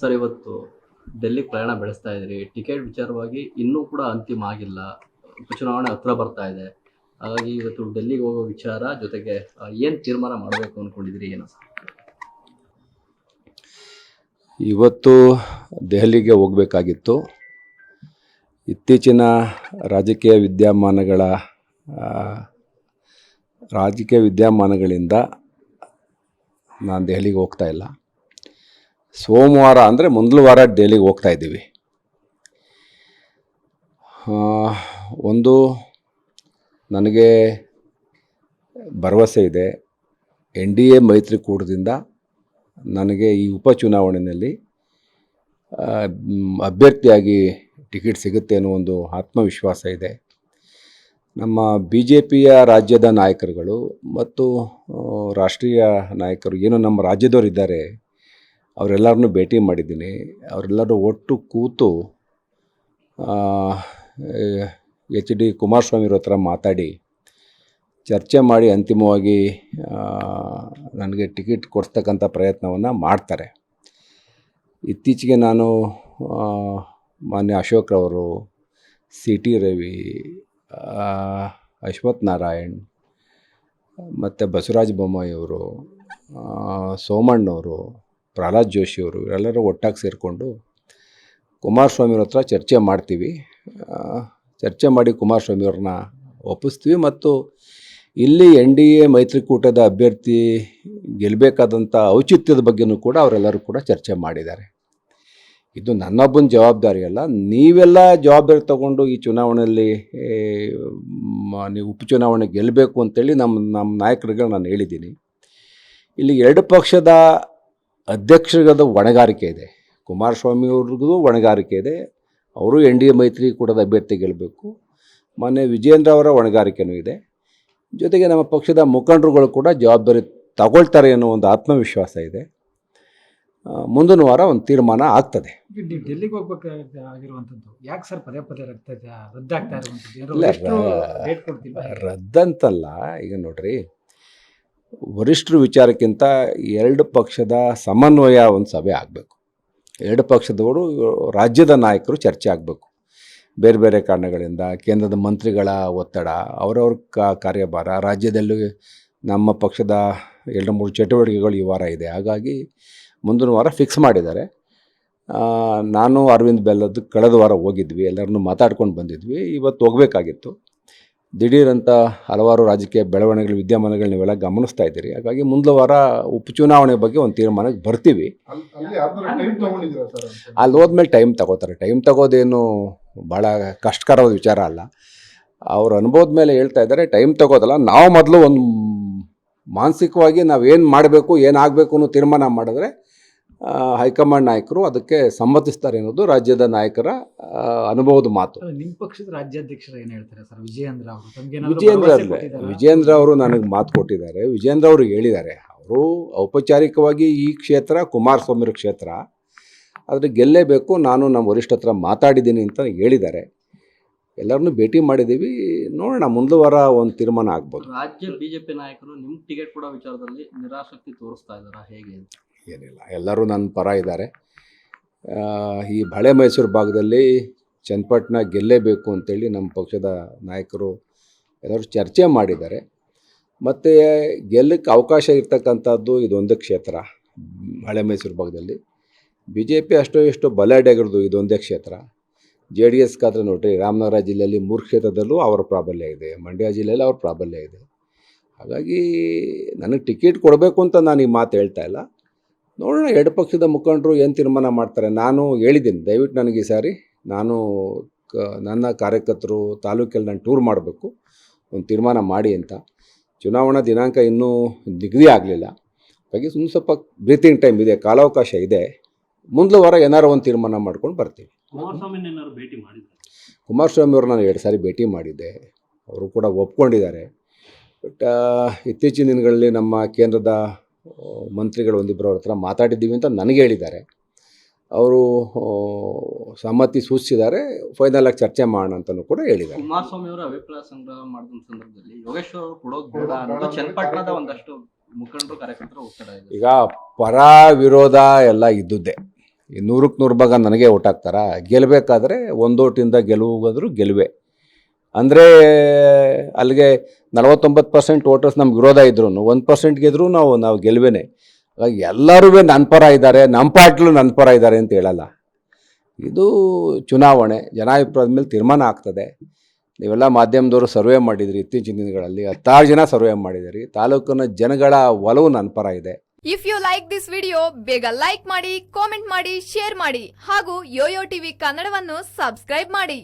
Sir, ಇವತ್ತು ಡೆಲ್ಲಿ ಪ್ರಯಾಣ ಬೆಳೆಸ್ತಾ ಇದ್ದೀರಿ ಟಿಕೆಟ್ ವಿಚಾರವಾಗಿ ಇನ್ನೂ ಕೂಡ ಅಂತಿಮ ಆಗಿಲ್ಲ. ಉಪಚುನಾವಣೆ ಹತ್ರ ಬರ್ತಾ ಇದೆ. ಹಾಗಾಗಿ ಇವತ್ತು ಡೆಲ್ಲಿಗೆ ಹೋಗೋ ವಿಚಾರ ಜೊತೆಗೆ ಏನು ತೀರ್ಮಾನ ಮಾಡಬೇಕು ಅನ್ಕೊಂಡಿದ್ರಿ ಏನು ಇವತ್ತು ದೆಹಲಿಗೆ ಹೋಗಬೇಕಾಗಿತ್ತು. ಇತ್ತೀಚಿನ ರಾಜಕೀಯ ವಿದ್ಯಮಾನಗಳ ರಾಜಕೀಯ ವಿದ್ಯಮಾನಗಳಿಂದ ನಾನು ದೆಹಲಿಗೆ ಹೋಗ್ತಾ ಇಲ್ಲ. ಸೋಮವಾರ ಅಂದರೆ ಮೊದಲು ವಾರ ಡೇಲಿಗೆ ಹೋಗ್ತಾ ಇದ್ದೀವಿ. ಒಂದು ನನಗೆ ಭರವಸೆ ಇದೆ. ಎನ್ ಡಿ ಎ ಮೈತ್ರಿಕೂಟದಿಂದ ನನಗೆ ಈ ಉಪಚುನಾವಣೆಯಲ್ಲಿ ಚುನಾವಣೆಯಲ್ಲಿ ಅಭ್ಯರ್ಥಿಯಾಗಿ ಟಿಕೆಟ್ ಸಿಗುತ್ತೆ ಅನ್ನೋ ಒಂದು ಆತ್ಮವಿಶ್ವಾಸ ಇದೆ. ನಮ್ಮ ಬಿ ಜೆ ಪಿಯ ರಾಜ್ಯದ ನಾಯಕರುಗಳು ಮತ್ತು ರಾಷ್ಟ್ರೀಯ ನಾಯಕರು, ಏನು ನಮ್ಮ ರಾಜ್ಯದವರು ಇದ್ದಾರೆ ಅವರೆಲ್ಲರನ್ನೂ ಭೇಟಿ ಮಾಡಿದ್ದೀನಿ. ಅವರೆಲ್ಲರೂ ಒಟ್ಟು ಕೂತು ಎಚ್ ಡಿ ಕುಮಾರಸ್ವಾಮಿಯವ್ರ ಹತ್ರ ಮಾತಾಡಿ, ಚರ್ಚೆ ಮಾಡಿ ಅಂತಿಮವಾಗಿ ನನಗೆ ಟಿಕೆಟ್ ಕೊಡಿಸ್ತಕ್ಕಂಥ ಪ್ರಯತ್ನವನ್ನು ಮಾಡ್ತಾರೆ. ಇತ್ತೀಚೆಗೆ ನಾನು ಮಾನ್ಯ ಅಶೋಕ್ರವರು ಸಿ ಟಿ ರವಿ ಅಶ್ವಥ್ ನಾರಾಯಣ್, ಮತ್ತು ಬಸವರಾಜ ಬೊಮ್ಮಾಯಿಯವರು ಸೋಮಣ್ಣವರು ಪ್ರಹ್ಲಾದ್ ಜೋಶಿಯವರು ಇವರೆಲ್ಲರೂ ಒಟ್ಟಾಗಿ ಸೇರಿಕೊಂಡು ಕುಮಾರಸ್ವಾಮಿಯವ್ರ ಹತ್ರ ಚರ್ಚೆ ಮಾಡ್ತೀವಿ. ಚರ್ಚೆ ಮಾಡಿ ಕುಮಾರಸ್ವಾಮಿಯವ್ರನ್ನ ಒಪ್ಪಿಸ್ತೀವಿ ಮತ್ತು ಇಲ್ಲಿ ಎನ್ ಡಿ ಎ ಮೈತ್ರಿಕೂಟದ ಅಭ್ಯರ್ಥಿ ಗೆಲ್ಲಬೇಕಾದಂಥ ಔಚಿತ್ಯದ ಬಗ್ಗೆನೂ ಕೂಡ ಅವರೆಲ್ಲರೂ ಕೂಡ ಚರ್ಚೆ ಮಾಡಿದ್ದಾರೆ. ಇದು ನನ್ನೊಬ್ಬನ ಜವಾಬ್ದಾರಿ ಅಲ್ಲ. ನೀವೆಲ್ಲ ಜವಾಬ್ದಾರಿ ತಗೊಂಡು ಈ ಚುನಾವಣೆಯಲ್ಲಿ ನೀವು ಉಪಚುನಾವಣೆ ಗೆಲ್ಲಬೇಕು ಅಂತೇಳಿ ನಮ್ಮ ನಮ್ಮ ನಾಯಕರಿಗೆ ನಾನು ಹೇಳಿದ್ದೀನಿ. ಇಲ್ಲಿ ಎರಡು ಪಕ್ಷದ ಅಧ್ಯಕ್ಷರದ ಹೊಣೆಗಾರಿಕೆ ಇದೆ. ಕುಮಾರಸ್ವಾಮಿ ಅವ್ರಿಗೂ ಹೊಣೆಗಾರಿಕೆ ಇದೆ. ಅವರು ಎನ್ ಡಿ ಎ ಮೈತ್ರಿಕೂಟದ ಅಭ್ಯರ್ಥಿ ಗೆಲ್ಲಬೇಕು ಮೊನ್ನೆ ವಿಜೇಂದ್ರ ಅವರ ಹೊಣೆಗಾರಿಕೆನೂ ಇದೆ. ಜೊತೆಗೆ ನಮ್ಮ ಪಕ್ಷದ ಮುಖಂಡರುಗಳು ಕೂಡ ಜವಾಬ್ದಾರಿ ತಗೊಳ್ತಾರೆ ಅನ್ನೋ ಒಂದು ಆತ್ಮವಿಶ್ವಾಸ ಇದೆ. ಮುಂದಿನ ವಾರ ಒಂದು ತೀರ್ಮಾನ ಆಗ್ತದೆ. ನೀವು ಡೆಲ್ಲಿಗೆ ಯಾಕೆ ಸರ್ ಪದೇ ಪದೇ ರದ್ದಾಗ್ತಾ ಇರುವಂಥದ್ದು? ರದ್ದಂತಲ್ಲ. ಈಗ ನೋಡ್ರಿ ವರಿಷ್ಠರ ವಿಚಾರಕ್ಕಿಂತ ಎರಡು ಪಕ್ಷದ ಸಮನ್ವಯ ಒಂದು ಸಭೆ ಆಗಬೇಕು. ಎರಡು ಪಕ್ಷದವರು ರಾಜ್ಯದ ನಾಯಕರು ಚರ್ಚೆ ಆಗಬೇಕು. ಬೇರೆ ಬೇರೆ ಕಾರಣಗಳಿಂದ ಕೇಂದ್ರದ ಮಂತ್ರಿಗಳ ಒತ್ತಡ, ಅವರವ್ರ ಕಾರ್ಯಭಾರ, ರಾಜ್ಯದಲ್ಲಿ ನಮ್ಮ ಪಕ್ಷದ ಎರಡು ಮೂರು ಚಟುವಟಿಕೆಗಳು ಈ ವಾರ ಇದೆ. ಹಾಗಾಗಿ ಮುಂದಿನ ವಾರ ಫಿಕ್ಸ್ ಮಾಡಿದ್ದಾರೆ. ನಾನು ಅರವಿಂದ್ ಬೆಲ್ಲದ್ದು ಕಳೆದ ವಾರ ಹೋಗಿದ್ವಿ. ಎಲ್ಲರನ್ನೂ ಮಾತಾಡ್ಕೊಂಡು ಬಂದಿದ್ವಿ. ಇವತ್ತು ಹೋಗಬೇಕಾಗಿತ್ತು. ದಿಢೀರಂತ ಹಲವಾರು ರಾಜಕೀಯ ಬೆಳವಣಿಗೆಗಳು ವಿದ್ಯಮಾನಗಳು ನೀವೆಲ್ಲ ಗಮನಿಸ್ತಾ ಇದ್ದೀರಿ. ಹಾಗಾಗಿ ಮುಂದಿನ ವಾರ ಉಪಚುನಾವಣೆ ಬಗ್ಗೆ ಒಂದು ತೀರ್ಮಾನಕ್ಕೆ ಬರ್ತೀವಿ. ಅಲ್ಲಿ ಅಲ್ಲಿ ಟೈಮ್ ತಗೊಂಡಿದ್ದೀರಾ ಸರ್ ಅಲ್ಲಿ ಹೋದ್ಮೇಲೆ ಟೈಮ್ ತಗೋತಾರೆ. ಟೈಮ್ ತಗೋದೇನು ಭಾಳ ಕಷ್ಟಕರವಾದ ವಿಚಾರ ಅಲ್ಲ. ಅವ್ರ ಅನುಭವದ ಮೇಲೆ ಹೇಳ್ತಾ ಇದ್ದಾರೆ ಟೈಮ್ ತಗೋದಲ್ಲ. ನಾವು ಮೊದಲು ಒಂದು ಮಾನಸಿಕವಾಗಿ ನಾವೇನು ಮಾಡಬೇಕು ಏನಾಗಬೇಕು ಅನ್ನೋ ತೀರ್ಮಾನ ಮಾಡಿದ್ರೆ ಹೈಕಮಾಂಡ್ ನಾಯಕರು ಅದಕ್ಕೆ ಸಮ್ಮತಿಸ್ತಾರೆ ಅನ್ನೋದು ರಾಜ್ಯದ ನಾಯಕರ ಅನುಭವದ ಮಾತು. ನಿಮ್ಮ ಪಕ್ಷದ ರಾಜ್ಯಾಧ್ಯಕ್ಷರು ಏನ್ ಹೇಳ್ತಾರೆ ಸರ್? ವಿಜಯೇಂದ್ರ ಅವರು ವಿಜಯೇಂದ್ರ ವಿಜೇಂದ್ರ ಅಲ್ಲ ವಿಜೇಂದ್ರ ಅವರು ನನಗೆ ಮಾತು ಕೊಟ್ಟಿದ್ದಾರೆ. ವಿಜೇಂದ್ರ ಅವರು ಹೇಳಿದ್ದಾರೆ. ಅವರು ಔಪಚಾರಿಕವಾಗಿ ಈ ಕ್ಷೇತ್ರ ಕುಮಾರಸ್ವಾಮಿರ ಕ್ಷೇತ್ರ. ಆದರೆ ಗೆಲ್ಲೇಬೇಕು ನಾನು ನಮ್ಮ ವರಿಷ್ಠ ಹತ್ರ ಮಾತಾಡಿದ್ದೀನಿ ಅಂತ ಹೇಳಿದ್ದಾರೆ. ಎಲ್ಲರನ್ನೂ ಭೇಟಿ ಮಾಡಿದ್ದೀವಿ. ನೋಡೋಣ ಮುಂದೆ ವಾರ ಒಂದು ತೀರ್ಮಾನ ಆಗ್ಬೋದು. ರಾಜ್ಯ ಬಿಜೆಪಿ ನಾಯಕರು ನಿಮ್ಮ ಟಿಕೆಟ್ ಕೊಡೋ ವಿಚಾರದಲ್ಲಿ ನಿರಾಸಕ್ತಿ ತೋರಿಸ್ತಾ ಇದ್ದಾರಾ? ಹೇಗೆ ಅಂತ. ಏನಿಲ್ಲ. ಎಲ್ಲರೂ ನನ್ನ ಪರ ಇದ್ದಾರೆ. ಈ ಹಳೆ ಮೈಸೂರು ಭಾಗದಲ್ಲಿ ಚನ್ನಪಟ್ಟಣ ಗೆಲ್ಲೇಬೇಕು ಅಂತೇಳಿ ನಮ್ಮ ಪಕ್ಷದ ನಾಯಕರು ಎಲ್ಲರೂ ಚರ್ಚೆ ಮಾಡಿದ್ದಾರೆ. ಮತ್ತು ಗೆಲ್ಲಕ್ಕೆ ಅವಕಾಶ ಇರ್ತಕ್ಕಂಥದ್ದು ಇದೊಂದು ಕ್ಷೇತ್ರ ಹಳೆ ಮೈಸೂರು ಭಾಗದಲ್ಲಿ. ಬಿ ಜೆ ಪಿ ಅಷ್ಟೋ ಎಷ್ಟೋ ಬಲಾಢ್ಯಗಿರೋದು ಇದೊಂದೇ ಕ್ಷೇತ್ರ. ಜೆ ಡಿ ಎಸ್ಗಾದ್ರೆ ನೋಡಿರಿ, ರಾಮನಗರ ಜಿಲ್ಲೆಯಲ್ಲಿ ಮೂರು ಕ್ಷೇತ್ರದಲ್ಲೂ ಅವರ ಪ್ರಾಬಲ್ಯ ಇದೆ. ಮಂಡ್ಯ ಜಿಲ್ಲೆಯಲ್ಲಿ ಅವ್ರ ಪ್ರಾಬಲ್ಯ ಇದೆ. ಹಾಗಾಗಿ ನನಗೆ ಟಿಕೆಟ್ ಕೊಡಬೇಕು ಅಂತ ನಾನು ಈ ಮಾತು ಹೇಳ್ತಾ ಇಲ್ಲ. ನೋಡೋಣ ಎರಡು ಪಕ್ಷದ ಮುಖಂಡರು ಏನು ತೀರ್ಮಾನ ಮಾಡ್ತಾರೆ. ನಾನು ಹೇಳಿದ್ದೀನಿ ದಯವಿಟ್ಟು ನನಗೆ ಈ ಸಾರಿ ನಾನು ಕ ನನ್ನ ಕಾರ್ಯಕರ್ತರು ತಾಲೂಕಲ್ಲಿ ನಾನು ಟೂರ್ ಮಾಡಬೇಕು ಒಂದು ತೀರ್ಮಾನ ಮಾಡಿ ಅಂತ. ಚುನಾವಣಾ ದಿನಾಂಕ ಇನ್ನೂ ನಿಗದಿ ಆಗಲಿಲ್ಲ. ಹಾಗಾಗಿ ಸುಮ್ಮನೆ ಸ್ವಲ್ಪ ಬ್ರೀತಿಂಗ್ ಟೈಮ್ ಇದೆ ಕಾಲಾವಕಾಶ ಇದೆ. ಮುಂದಿನ ವಾರ ಏನಾರು ಒಂದು ತೀರ್ಮಾನ ಮಾಡ್ಕೊಂಡು ಬರ್ತೀವಿ ಕುಮಾರಸ್ವಾಮಿ ಅವರು ನಾನು ಎರಡು ಸಾರಿ ಭೇಟಿ ಮಾಡಿದ್ದೆ. ಅವರು ಕೂಡ ಒಪ್ಕೊಂಡಿದ್ದಾರೆ. ಬಟ್ ಇತ್ತೀಚಿನ ದಿನಗಳಲ್ಲಿ ನಮ್ಮ ಕೇಂದ್ರದ ಮಂತ್ರಿಗಳು ಒಂದಿಬ್ಬರು ಅವ್ರ ಹತ್ರ ಮಾತಾಡಿದ್ದೀವಿ ಅಂತ ನನಗೆ ಹೇಳಿದ್ದಾರೆ. ಅವರು ಸಮ್ಮತಿ ಸೂಚಿಸಿದ್ದಾರೆ ಫೈನಲ್ ಆಗಿ ಚರ್ಚೆ ಮಾಡೋಣ ಅಂತಲೂ ಕೂಡ ಹೇಳಿದ್ದಾರೆ. ಕುಮಾರಸ್ವಾಮಿ ಅವರ ಅಭಿಪ್ರಾಯ ಸಂಗ್ರಹ ಮಾಡಿದ ಸಂದರ್ಭದಲ್ಲಿ ಯೋಗೇಶ್ವರ ಅವರು ಕೊಡೋದು ಬೇಡ ಅನ್ನೋದು ಚನ್ನಪಟ್ಟಣದ ಒಂದಷ್ಟು ಮುಖಂಡರು ಕಾರ್ಯಕರ್ತರು ಒತ್ತಡ ಇದೆ. ಈಗ ಪರ ವಿರೋಧ ಎಲ್ಲ ಇದ್ದುದ್ದೇ. ಈ ನೂರಕ್ಕೆ ನೂರು ಭಾಗ ನನಗೆ ಓಟ್ ಹಾಕ್ತಾರಾ? ಗೆಲ್ಲಬೇಕಾದ್ರೆ ಒಂದೋಟಿಂದ ಗೆಲುವಾದರೂ ಗೆಲುವೆ. ಅಂದರೆ ಅಲ್ಲಿಗೆ ನಲವತ್ತೊಂಬತ್ತು ಪರ್ಸೆಂಟ್ ವೋಟರ್ಸ್ ನಮ್ಗೆ ವಿರೋಧ ಇದ್ರು ಒಂದು ಪರ್ಸೆಂಟ್ ಗೆದ್ರು ನಾವು ನಾವು ಗೆಲುವೇನೆ. ಎಲ್ಲರೂ ನನ್ನ ಪರ ಇದ್ದಾರೆ ನಮ್ಮ ಪಾರ್ಟ್ಲು ನನ್ನ ಪರ ಇದ್ದಾರೆ ಅಂತ ಹೇಳಲ್ಲ. ಇದು ಚುನಾವಣೆ, ಜನಾಭಿಪ್ರಾಯದ ಮೇಲೆ ತೀರ್ಮಾನ ಆಗ್ತದೆ. ನೀವೆಲ್ಲ ಮಾಧ್ಯಮದವರು ಸರ್ವೆ ಮಾಡಿದ್ರಿ ಇತ್ತೀಚಿನ ದಿನಗಳಲ್ಲಿ, ಹತ್ತಾರು ಜನ ಸರ್ವೆ ಮಾಡಿದಿರಿ, ತಾಲೂಕಿನ ಜನಗಳ ಒಲವು ನನ್ನ ಪರ ಇದೆ. If you like this video ಬೇಗ ಲೈಕ್ ಮಾಡಿ ಕಾಮೆಂಟ್ ಮಾಡಿ ಶೇರ್ ಮಾಡಿ, ಹಾಗೂ ಯೋಯೋ ಟಿವಿ ಕನ್ನಡವನ್ನು ಸಬ್ಸ್ಕ್ರೈಬ್ ಮಾಡಿ.